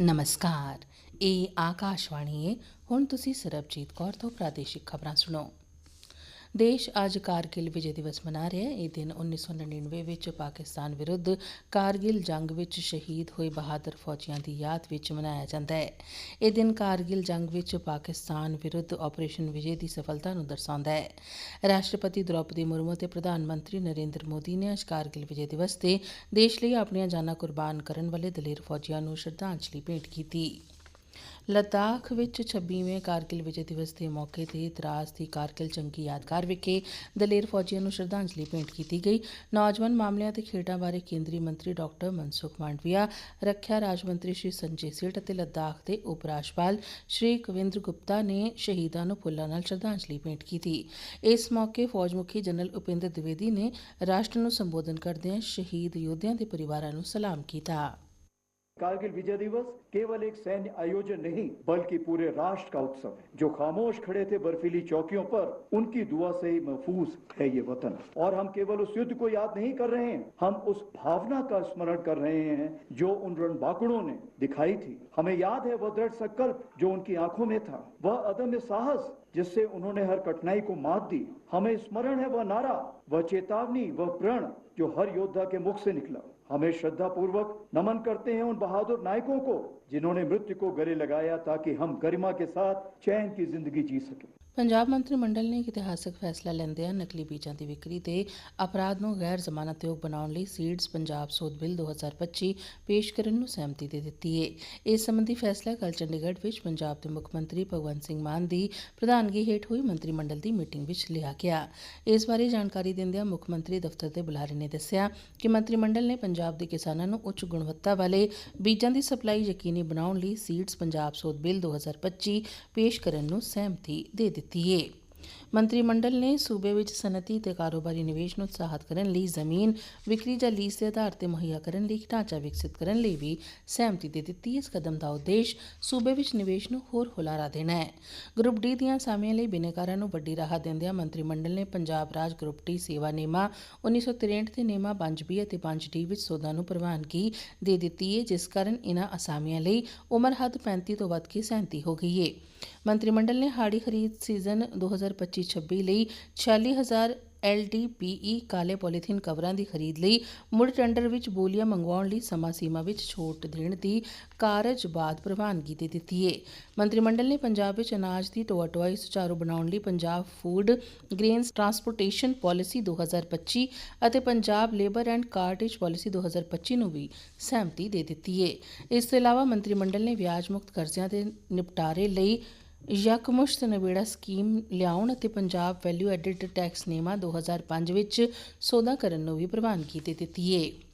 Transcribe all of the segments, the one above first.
ਨਮਸਕਾਰ ਇਹ ਆਕਾਸ਼ਵਾਣੀ ਹੈ ਹੁਣ ਤੁਸੀਂ ਸਰਬਜੀਤ ਕੌਰ ਤੋਂ ਪ੍ਰਾਦੇਸ਼ਿਕ ਖਬਰਾਂ ਸੁਣੋ ਦੇਸ਼ ਅੱਜ ਕਾਰਗਿਲ ਵਿਜੇ ਦਿਵਸ ਮਨਾ ਰਿਹਾ ਹੈ। ਇਹ ਦਿਨ 1999 ਵਿੱਚ ਪਾਕਿਸਤਾਨ ਵਿਰੁੱਧ ਕਾਰਗਿਲ ਜੰਗ ਵਿੱਚ ਸ਼ਹੀਦ ਹੋਏ ਬਹਾਦਰ ਫੌਜੀਆਂ ਦੀ ਯਾਦ ਵਿੱਚ ਮਨਾਇਆ ਜਾਂਦਾ ਹੈ। ਇਹ ਦਿਨ ਕਾਰਗਿਲ ਜੰਗ ਵਿੱਚ ਪਾਕਿਸਤਾਨ ਵਿਰੁੱਧ ਆਪਰੇਸ਼ਨ ਵਿਜੇ ਦੀ ਸਫਲਤਾ ਨੂੰ ਦਰਸਾਉਂਦਾ ਹੈ। ਰਾਸ਼ਟਰਪਤੀ ਦ੍ਰੋਪਦੀ ਮੁਰਮੂ ਤੇ ਪ੍ਰਧਾਨ ਮੰਤਰੀ ਨਰਿੰਦਰ ਮੋਦੀ ਨੇ ਅੱਜ ਕਾਰਗਿਲ ਵਿਜੇ ਦਿਵਸ ਤੇ ਦੇਸ਼ ਲਈ ਆਪਣੀਆਂ ਜਾਨਾਂ ਕੁਰਬਾਨ ਕਰਨ ਵਾਲੇ ਦਲੇਰ ਫੌਜੀਆਂ ਨੂੰ ਸ਼ਰਧਾਂਜਲੀ ਭੇਟ ਕੀਤੀ। ਲਦਾਖ ਵਿੱਚ 26ਵੇਂ ਕਾਰਗਿਲ ਵਿਜੇ ਦਿਵਸ ਦੇ ਮੌਕੇ ਤੇ ਦਰਾਸ ਦੀ ਕਾਰਗਿਲ ਜੰਗੀ ਯਾਦਗਾਰ ਵਿਖੇ ਦਲੇਰ ਫੌਜੀਆਂ ਨੂੰ ਸ਼ਰਧਾਂਜਲੀ ਭੇਂਟ ਕੀਤੀ ਗਈ ਨੌਜਵਾਨ ਮਾਮਲਿਆਂ ਤੇ ਖੇਡਾਂ ਬਾਰੇ ਕੇਂਦਰੀ ਮੰਤਰੀ ਡਾਕਟਰ ਮਨਸੁਖ ਮਾਂਡਵੀਆ ਰੱਖਿਆ ਰਾਜ ਮੰਤਰੀ ਸ਼੍ਰੀ ਸੰਜੇ ਸਿਟ ਅਤੇ ਲੱਦਾਖ ਦੇ ਉਪ ਰਾਜਪਾਲ ਸ਼੍ਰੀ ਕਵਿੰਦਰ ਗੁਪਤਾ ਨੇ ਸ਼ਹੀਦਾਂ ਨੂੰ ਫੁੱਲਾਂ ਨਾਲ ਸ਼ਰਧਾਂਜਲੀ ਭੇਂਟ ਕੀਤੀ ਇਸ ਮੌਕੇ ਫੌਜ ਮੁਖੀ ਜਨਰਲ ਉਪਿੰਦਰ ਦਿਵੇਦੀ ਨੇ ਰਾਸ਼ਟਰ ਨੂੰ ਸੰਬੋਧਨ ਕਰਦਿਆਂ ਸ਼ਹੀਦ ਯੋਧਿਆਂ ਦੇ ਪਰਿਵਾਰਾਂ ਨੂੰ ਸਲਾਮ ਕੀਤਾ कारगिल विजय दिवस केवल एक सैन्य आयोजन नहीं, बल्कि पूरे राष्ट्र का उत्सव है। जो खामोश खड़े थे बर्फीली चौकियों पर, उनकी दुआ से ही महफूज है ये वतन। और हम केवल उस युद्ध को याद नहीं कर रहे हैं, हम उस भावना का स्मरण कर रहे हैं जो उन रणबांकुड़ों ने दिखाई थी। हमें याद है वह दृढ़ संकल्प जो उनकी आँखों में था। वह अदम्य साहस जिससे उन्होंने हर कठिनाई को मात दी। हमें स्मरण है वह नारा वह चेतावनी, वह प्रण जो हर योद्धा के मुख से निकला। हमें श्रद्धा पूर्वक नमन करते हैं उन बहादुर नायकों को, जिन्होंने मृत्यु को गले लगाया ताकि हम गरिमा के साथ चैन की ज़िंदगी जी सकें। ਪੰਜਾਬ ਮੰਤਰੀ ਮੰਡਲ ਨੇ ਇੱਕ ਇਤਿਹਾਸਕ ਫੈਸਲਾ ਲੈਂਦਿਆਂ ਨਕਲੀ ਬੀਜਾਂ ਦੀ ਵਿਕਰੀ ਤੇ ਅਪਰਾਧ ਨੂੰ ਗੈਰ ਜ਼ਮਾਨਤਯੋਗ ਬਣਾਉਣ ਲਈ ਸੀਡਸ ਪੰਜਾਬ ਸੋਧ ਬਿੱਲ 2025 ਪੇਸ਼ ਕਰਨ ਨੂੰ ਸਹਿਮਤੀ ਦੇ ਦਿੱਤੀ ਹੈ ਇਸ ਸੰਬੰਧੀ ਫੈਸਲਾ ਕੱਲ ਚੰਡੀਗੜ੍ਹ ਵਿੱਚ ਪੰਜਾਬ ਦੇ ਮੁੱਖ ਮੰਤਰੀ ਭਗਵੰਤ ਸਿੰਘ ਮਾਨ ਦੀ ਪ੍ਰਧਾਨਗੀ ਹੇਠ ਹੋਈ ਮੰਤਰੀ ਮੰਡਲ ਦੀ ਮੀਟਿੰਗ ਵਿੱਚ ਲਿਆ ਗਿਆ। ਇਸ ਬਾਰੇ ਜਾਣਕਾਰੀ ਦਿੰਦਿਆਂ ਮੁੱਖ ਮੰਤਰੀ ਦਫ਼ਤਰ ਦੇ ਬੁਲਾਰੇ ਨੇ ਦੱਸਿਆ ਕਿ ਮੰਤਰੀ ਮੰਡਲ ਨੇ ਪੰਜਾਬ ਦੇ ਕਿਸਾਨਾਂ ਨੂੰ ਉੱਚ ਗੁਣਵੱਤਾ ਵਾਲੇ ਬੀਜਾਂ ਦੀ ਸਪਲਾਈ ਯਕੀਨੀ ਬਣਾਉਣ ਲਈ ਸੀਡਸ ਪੰਜਾਬ ਸੋਧ ਬਿੱਲ 2025 ਪੇਸ਼ ਕਰਨ ਨੂੰ ਸਹਿਮਤੀ ਦੇ ਦਿੱਤੀ ਹੈ ਮੰਤਰੀ ਮੰਡਲ ਨੇ ਸੂਬੇ ਵਿੱਚ ਸਨਅਤੀ ਤੇ ਕਾਰੋਬਾਰੀ ਨਿਵੇਸ਼ ਨੂੰ ਉਤਸ਼ਾਹਿਤ ਕਰਨ ਲਈ ਜ਼ਮੀਨ ਵਿਕਰੀ ਜਾਂ ਲੀਜ਼ ਦੇ ਆਧਾਰ ਤੇ ਮੁਹੱਈਆ ਕਰਨ ਲਈ ਢਾਂਚਾ ਵਿਕਸਿਤ ਕਰਨ ਲਈ ਵੀ ਸਹਿਮਤੀ ਦੇ ਦਿੱਤੀ। ਇਸ ਕਦਮ ਦਾ ਉਦੇਸ਼ ਸੂਬੇ ਵਿੱਚ ਨਿਵੇਸ਼ ਨੂੰ ਹੋਰ ਹੁਲਾਰਾ ਦੇਣਾ ਹੈ। ਗਰੁੱਪ ਡੀ ਦੀਆਂ ਸਾਮੀਆਂ ਲਈ ਬਿਨੇਕਾਰਾਂ ਨੂੰ ਵੱਡੀ ਰਾਹਤ ਦਿੰਦਿਆਂ ਮੰਤਰੀ ਮੰਡਲ ਨੇ ਪੰਜਾਬ ਰਾਜ ਗਰੁੱਪ ਡੀ ਸੇਵਾ ਨੇਮਾ 1963 ਤੇ ਨੇਮਾ 5B ਅਤੇ 5D ਵਿੱਚ ਸੋਧਾਂ ਨੂੰ ਪ੍ਰਵਾਨਗੀ ਦੇ ਦਿੱਤੀ ਹੈ ਜਿਸ ਕਾਰਨ ਇਨ੍ਹਾਂ ਅਸਾਮੀਆਂ ਲਈ ਉਮਰ ਹੱਦ 35 ਤੋਂ ਵੱਧ ਕੇ 37 ਹੋ ਗਈ ਹੈ ਮੰਤਰੀ ਮੰਡਲ ਨੇ ਹਾੜੀ ਖਰੀਦ ਸੀਜ਼ਨ 2025-26 ਲਈ 46000 LDPE ਕਾਲੇ ਪੋਲੀਥੀਨ ਕਵਰਾਂ ਦੀ ਖਰੀਦ ਲਈ ਮੁੜ ਟੈਂਡਰ ਵਿੱਚ ਬੋਲੀਆਂ ਮੰਗਵਾਉਣ ਲਈ ਸਮਾਂ ਸੀਮਾ ਵਿੱਚ ਛੋਟ ਦੇਣ ਦੀ ਕਾਰਜ ਬਾਅਦ ਪ੍ਰਵਾਨਗੀ ਦੇ ਦਿੱਤੀ ਹੈ ਮੰਤਰੀ ਮੰਡਲ ਨੇ ਪੰਜਾਬ ਵਿੱਚ ਅਨਾਜ ਦੀ ਢੋਆ ਢੁਆਈ ਸੁਚਾਰੂ ਬਣਾਉਣ ਲਈ Punjab food grains transportation policy 2025 ਅਤੇ Punjab labour and cartage policy 2025 ਨੂੰ ਵੀ ਸਹਿਮਤੀ ਦੇ ਦਿੱਤੀ ਹੈ ਇਸ ਤੋਂ ਇਲਾਵਾ ਮੰਤਰੀ ਮੰਡਲ ਨੇ ਵਿਆਜ ਮੁਕਤ ਕਰਜ਼ਿਆਂ ਦੇ ਨਿਪਟਾਰੇ ਲਈ ਯਕਮੁਸ਼ਤ ਨਵੇੜਾ ਸਕੀਮ ਲਿਆਉਣ ਅਤੇ ਪੰਜਾਬ ਵੈਲਿਊ ਐਡਿਡ ਟੈਕਸ ਨੇਮਾ 2005 ਵਿੱਚ ਸੋਧਾ ਕਰਨ ਨੂੰ ਵੀ ਪ੍ਰਵਾਨਗੀ ਦੇ ਦਿੱਤੀ ਹੈ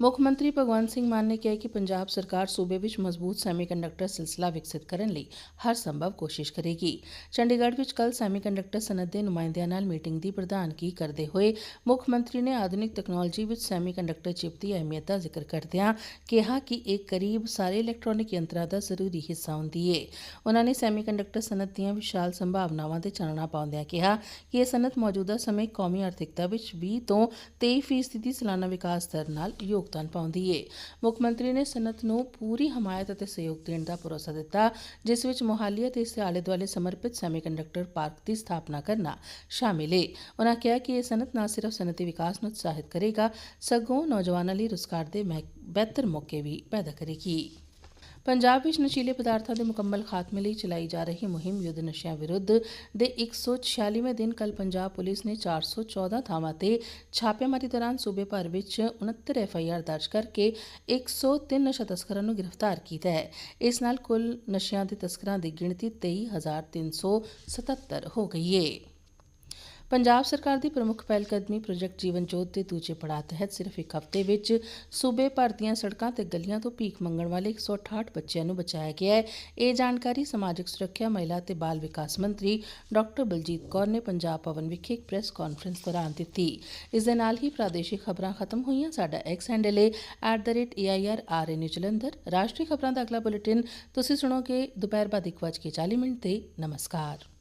ਮੁੱਖ ਮੰਤਰੀ ਭਗਵੰਤ ਸਿੰਘ ਮਾਨ ਨੇ ਕਿਹਾ ਕਿ ਪੰਜਾਬ ਸਰਕਾਰ ਸੂਬੇ ਵਿੱਚ ਮਜ਼ਬੂਤ ਸੈਮੀਕੰਡਕਟਰ ਸਿਲਸਿਲਾ ਵਿਕਸਿਤ ਕਰਨ ਲਈ ਹਰ ਸੰਭਵ ਕੋਸ਼ਿਸ਼ ਕਰੇਗੀ। ਚੰਡੀਗੜ੍ਹ ਵਿੱਚ ਕੱਲ ਸੈਮੀਕੰਡਕਟਰ ਸਨਅਤ ਦੇ ਨੁਮਾਇੰਦਿਆਂ ਨਾਲ ਮੀਟਿੰਗ ਦੀ ਪ੍ਰਧਾਨਗੀ ਕਰਦੇ ਹੋਏ ਮੁੱਖ ਮੰਤਰੀ ਨੇ ਆਧੁਨਿਕ ਤਕਨਾਲੋਜੀ ਵਿੱਚ ਸੈਮੀਕੰਡਕਟਰ ਚਿਪ ਦੀ ਅਹਿਮੀਅਤ ਦਾ ਜ਼ਿਕਰ ਕਰਦਿਆਂ ਕਿਹਾ ਕਿ ਇਹ ਕਰੀਬ ਸਾਰੇ ਇਲੈਕਟ੍ਰੋਨਿਕ ਯੰਤਰਾਂ ਦਾ ਜ਼ਰੂਰੀ ਹਿੱਸਾ ਹੁੰਦੀ ਹੈ ਉਹਨਾਂ ਨੇ ਸੈਮੀਕੰਡਕਟਰ ਸਨਅਤ ਦੀਆਂ ਵਿਸ਼ਾਲ ਸੰਭਾਵਨਾਵਾਂ ਤੇ ਚਾਨਣਾ ਪਾਉਂਦਿਆਂ ਕਿਹਾ ਕਿ ਇਹ ਸਨਅਤ ਮੌਜੂਦਾ ਸਮੇਂ ਕੌਮੀ ਆਰਥਿਕਤਾ ਵਿੱਚ 20 ਤੋਂ 23% ਦੀ ਸਾਲਾਨਾ ਵਿਕਾਸ ਦਰ ਨਾਲ ਯੋਗ ਯੋਗਦਾਨ ਪਾਉਂਦੀ ਹੈ ਮੁੱਖ ਮੰਤਰੀ ਨੇ ਸਨਅਤ ਨੂੰ ਪੂਰੀ ਹਮਾਇਤ ਅਤੇ ਸਹਿਯੋਗ ਦੇਣ ਦਾ ਭਰੋਸਾ ਦਿੱਤਾ, ਜਿਸ ਵਿੱਚ ਮੁਹਾਲੀ ਅਤੇ ਇਸ ਦੇ ਆਲੇ ਦੁਆਲੇ ਸਮਰਪਿਤ ਸੈਮੀਕੰਡਕਟਰ ਪਾਰਕ ਦੀ ਸਥਾਪਨਾ ਕਰਨਾ ਸ਼ਾਮਿਲ ਏ। ਉਹਨਾਂ ਕਿਹਾ ਕਿ ਇਹ ਸਨਅਤ ਨਾ ਸਿਰਫ ਸਨਅਤੀ ਵਿਕਾਸ ਨੂੰ ਉਤਸ਼ਾਹਿਤ ਕਰੇਗਾ, ਸਗੋਂ ਨੌਜਵਾਨਾਂ ਲਈ ਰੁਜ਼ਗਾਰ ਦੇ ਬਿਹਤਰ ਮੌਕੇ ਵੀ ਪੈਦਾ ਕਰੇਗੀ। ਪੰਜਾਬ ਵਿੱਚ ਨਸ਼ੀਲੇ ਪਦਾਰਥਾਂ ਦੇ ਮੁਕੰਮਲ ਖਾਤਮੇ ਲਈ ਚਲਾਈ ਜਾ ਰਹੀ ਮੁਹਿੰਮ ਯੁੱਧ ਨਸ਼ਿਆਂ ਵਿਰੁੱਧ ਦੇ 146ਵੇਂ ਦਿਨ ਕੱਲ ਪੰਜਾਬ ਪੁਲਿਸ ਨੇ 414 ਥਾਵਾਂ ਤੇ ਛਾਪੇਮਾਰੀ ਦੌਰਾਨ ਸੂਬੇ ਭਰ ਵਿੱਚ 69 ਐਫਆਈਆਰ ਦਰਜ ਕਰਕੇ 103 ਨਸ਼ਾ ਤਸਕਰਾਂ ਨੂੰ ਗ੍ਰਿਫਤਾਰ ਕੀਤਾ ਹੈ। ਇਸ ਨਾਲ ਕੁੱਲ ਨਸ਼ਿਆਂ ਦੇ ਤਸਕਰਾਂ ਦੀ ਗਿਣਤੀ 23377 ਹੋ ਗਈ ਹੈ ਪੰਜਾਬ ਸਰਕਾਰ ਦੀ ਪ੍ਰਮੁੱਖ ਪਹਿਲਕਦਮੀ ਪ੍ਰੋਜੈਕਟ ਜੀਵਨ ਜੋਤ ਦੇ ਦੂਜੇ ਪੜਾਅ ਤਹਿਤ ਸਿਰਫ ਇੱਕ ਹਫ਼ਤੇ ਵਿੱਚ ਸੂਬੇ ਭਰ ਦੀਆਂ ਸੜਕਾਂ ਤੇ ਗਲੀਆਂ ਤੋਂ ਭੀਖ ਮੰਗਣ ਵਾਲੇ 168 ਬੱਚਿਆਂ ਨੂੰ ਬਚਾਇਆ ਗਿਆ ਹੈ। ਇਹ ਜਾਣਕਾਰੀ ਸਮਾਜਿਕ ਸੁਰੱਖਿਆ, ਮਹਿਲਾ ਤੇ ਬਾਲ ਵਿਕਾਸ ਮੰਤਰੀ ਡਾਕਟਰ ਬਲਜੀਤ ਕੌਰ ਨੇ ਪੰਜਾਬ ਭਵਨ ਵਿਖੇ ਇੱਕ ਪ੍ਰੈਸ ਕਾਨਫਰੰਸ ਦੌਰਾਨ ਦਿੱਤੀ। ਇਸ ਦੇ ਨਾਲ ਹੀ ਪ੍ਰਾਦੇਸ਼ਿਕ ਖਬਰਾਂ ਖਤਮ ਹੋਈਆਂ। ਸਾਡਾ ਐਕਸ ਹੈਂਡਲ ਹੈ @airrnu ਜਲੰਧਰ ਰਾਸ਼ਟਰੀ ਖਬਰਾਂ ਦਾ ਅਗਲਾ ਬੁਲੇਟਿਨ ਤੁਸੀਂ ਸੁਣੋਗੇ ਦੁਪਹਿਰ ਬਾਅਦ 1:40 ਮਿੰਟ ਤੇ। ਨਮਸਕਾਰ।